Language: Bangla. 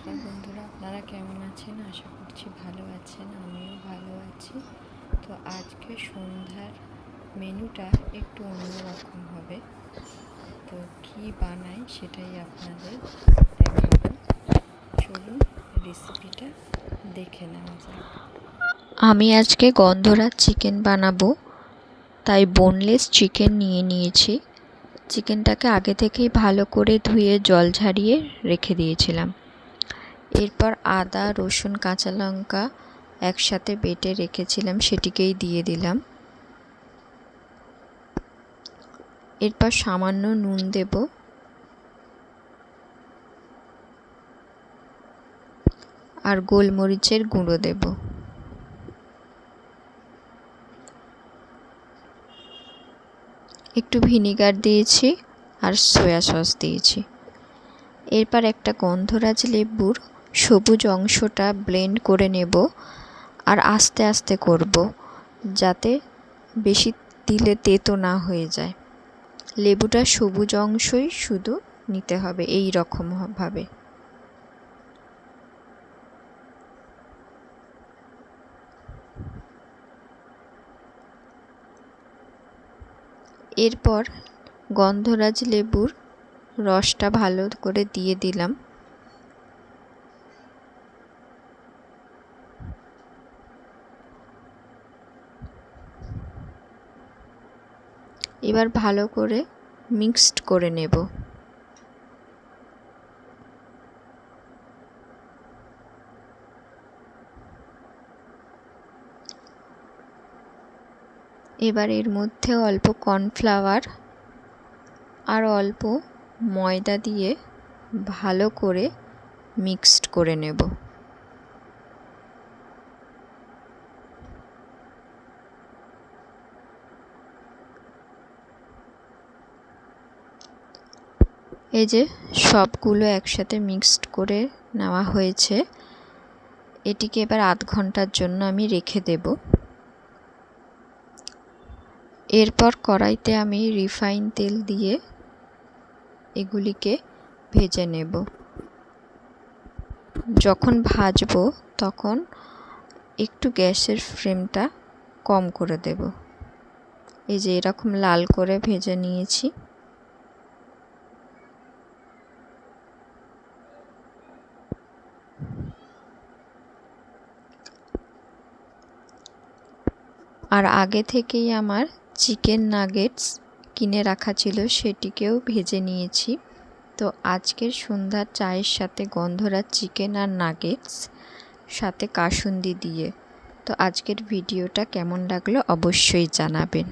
নমস্কার বন্ধুরা, আপনারা কেমন আছেন? আশা করছি ভালো আছেন, আমিও ভালো আছি। তো আজকে সন্ধ্যার মেনুটা একটু অন্যরকম হবে। তো কি বানাই সেটাই আপনাদের দেখাবো। চলুন রেসিপিটা দেখে নেওয়া যাক। আমি আজকে গন্ধরাজ চিকেন বানাবো, তাই বোনলেস চিকেন নিয়ে নিয়েছি। চিকেনটাকে আগে থেকেই ভালো করে ধুয়ে জল ঝারিয়ে রেখে দিয়েছিলাম। এরপর আদা, রসুন, কাঁচা লঙ্কা একসাথে বেটে রেখেছিলাম, সেটিকেই দিয়ে দিলাম। এরপর সামান্য নুন দেব। আর গোলমরিচের গুঁড়ো দেব। একটু ভিনিগার দিয়েছি আর সয়া সস দিয়েছি। এরপর একটা গন্ধরাজ লেবুর সবুজ অংশটা ব্লেন্ড করে নেব আর আস্তে আস্তে করব যাতে বেশি দিলে তেতো না হয়ে যায়। লেবুটা সবুজ অংশই শুধু নিতে হবে এই রকমভাবে এরপর গন্ধরাজ লেবুর রসটা ভালো করে দিয়ে দিলাম। এবার ভালো করে মিক্সড করে নেব। এবার এর মধ্যে অল্প কর্নফ্লাওয়ার আর অল্প ময়দা দিয়ে ভালো করে মিক্সড করে নেব। এই যে সবগুলো একসাথে মিক্সড করে নেওয়া হয়েছে, এটিকে এবার আধ ঘণ্টার জন্য আমি রেখে দেব। এরপর কড়াইতে আমি রিফাইন তেল দিয়ে এগুলিকে ভেজে নেব। যখন ভাজবো তখন একটু গ্যাসের ফ্লেমটা কম করে দেব। এই যে এরকম লাল করে ভেজে নিয়েছি। আর আগে থেকেই আমার চিকেন নাগেটস কিনে রাখা ছিল, সেটিকেও ভেজে নিয়েছি। তো আজকের সন্ধ্যার চায়ের সাথে গন্ধরা চিকেন আর নাগেটস সাথে কাসুন্দি দিয়ে। তো আজকের ভিডিওটা কেমন লাগল অবশ্যই জানাবেন।